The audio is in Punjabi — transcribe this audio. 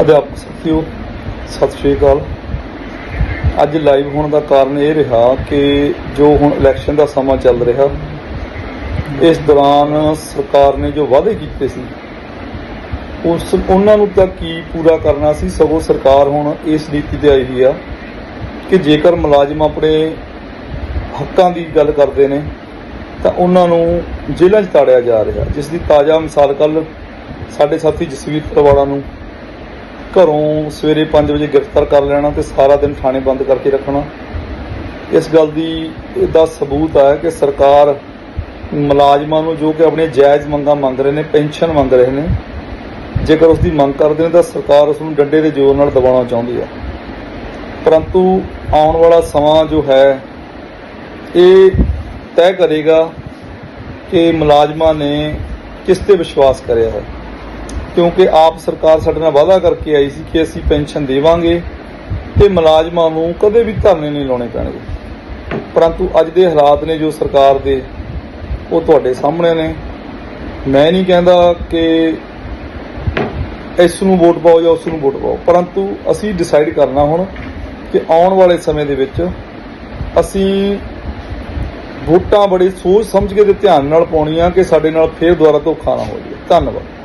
ਅਧਿਆਪਕ ਸਾਥੀਓ, ਸਤਿ ਸ਼੍ਰੀ ਅਕਾਲ। ਅੱਜ ਲਾਈਵ ਹੋਣ ਦਾ ਕਾਰਨ ਇਹ ਰਿਹਾ ਕਿ ਜੋ ਹੁਣ ਇਲੈਕਸ਼ਨ ਦਾ ਸਮਾਂ ਚੱਲ ਰਿਹਾ, ਇਸ ਦੌਰਾਨ ਸਰਕਾਰ ਨੇ ਜੋ ਵਾਅਦੇ ਕੀਤੇ ਸੀ, ਉਸ ਉਹਨਾਂ ਨੂੰ ਤਾਂ ਕੀ ਪੂਰਾ ਕਰਨਾ ਸੀ, ਸਗੋਂ ਸਰਕਾਰ ਹੁਣ ਇਸ ਨੀਤੀ ਤੇ ਆਈ ਹੋਈ ਆ ਕਿ ਜੇਕਰ ਮੁਲਾਜ਼ਮ ਆਪਣੇ ਹੱਕਾਂ ਦੀ ਗੱਲ ਕਰਦੇ ਨੇ, ਤਾਂ ਉਹਨਾਂ ਨੂੰ ਜੇਲ੍ਹਾਂ 'ਚ ਤਾੜਿਆ ਜਾ ਰਿਹਾ। ਜਿਸ ਦੀ ਤਾਜ਼ਾ ਮਿਸਾਲ ਕੱਲ ਸਾਡੇ ਸਾਥੀ ਜਸਵੀਰ ਪਰਵਾੜਾ ਨੂੰ ਘਰੋਂ ਸਵੇਰੇ 5 ਵਜੇ ਗ੍ਰਿਫਤਾਰ ਕਰ ਲੈਣਾ ਤੇ ਸਾਰਾ ਦਿਨ ਥਾਣੇ ਬੰਦ ਕਰਕੇ ਰੱਖਣਾ। ਇਸ ਗੱਲ ਦੀ ਇਹਦਾ ਸਬੂਤ ਹੈ ਕਿ ਸਰਕਾਰ ਮੁਲਾਜ਼ਮਾਂ ਨੂੰ ਜੋ ਕਿ ਆਪਣੇ ਜਾਇਜ਼ ਮੰਗਾਂ ਮੰਗ ਰਹੇ ਨੇ, ਪੈਨਸ਼ਨ ਮੰਗ ਰਹੇ ਨੇ, ਜੇਕਰ ਉਸ ਦੀ ਮੰਗ ਕਰਦੇ ਨੇ ਤਾਂ ਸਰਕਾਰ ਉਸ ਨੂੰ ਡੰਡੇ ਦੇ ਜ਼ੋਰ ਨਾਲ ਦਬਾਉਣਾ ਚਾਹੁੰਦੀ ਹੈ। ਪਰੰਤੂ ਆਉਣ ਵਾਲਾ ਸਮਾਂ ਜੋ ਹੈ, ਇਹ ਤੈਅ ਕਰੇਗਾ ਕਿ ਮੁਲਾਜ਼ਮਾਂ ਨੇ ਕਿਸ ਤੇ ਵਿਸ਼ਵਾਸ ਕਰਿਆ ਹੈ। ਕਿਉਂਕਿ ਆਪ ਸਰਕਾਰ ਸਾਡੇ ਨਾਲ ਵਾਅਦਾ ਕਰਕੇ ਆਈ ਸੀ ਕਿ ਅਸੀਂ ਪੈਨਸ਼ਨ ਦੇਵਾਂਗੇ ਤੇ ਮੁਲਾਜ਼ਮਾਂ ਨੂੰ ਕਦੇ ਵੀ ਧਰਨੇ ਨਹੀਂ ਲਾਉਣੇ ਪੈਣਗੇ। ਪਰੰਤੂ ਅੱਜ ਦੇ ਹਾਲਾਤ ਨੇ ਜੋ ਸਰਕਾਰ ਦੇ, ਉਹ ਤੁਹਾਡੇ ਸਾਹਮਣੇ ਨੇ। ਮੈਂ ਨਹੀਂ ਕਹਿੰਦਾ ਕਿ ਇਸ ਨੂੰ ਵੋਟ ਪਾਓ ਜਾਂ ਉਸ ਨੂੰ ਵੋਟ ਪਾਓ, ਪਰੰਤੂ ਅਸੀਂ ਡਿਸਾਈਡ ਕਰਨਾ ਹੁਣ ਕਿ ਆਉਣ ਵਾਲੇ ਸਮੇਂ ਦੇ ਵਿੱਚ ਅਸੀਂ ਵੋਟਾਂ ਬੜੀ ਸੋਚ ਸਮਝ ਕੇ ਤੇ ਧਿਆਨ ਨਾਲ ਪਾਉਣੀਆਂ ਕਿ ਸਾਡੇ ਨਾਲ ਫੇਰ ਦੁਬਾਰਾ ਧੋਖਾ ਨਾ ਹੋ ਜਾਵੇ। ਧੰਨਵਾਦ।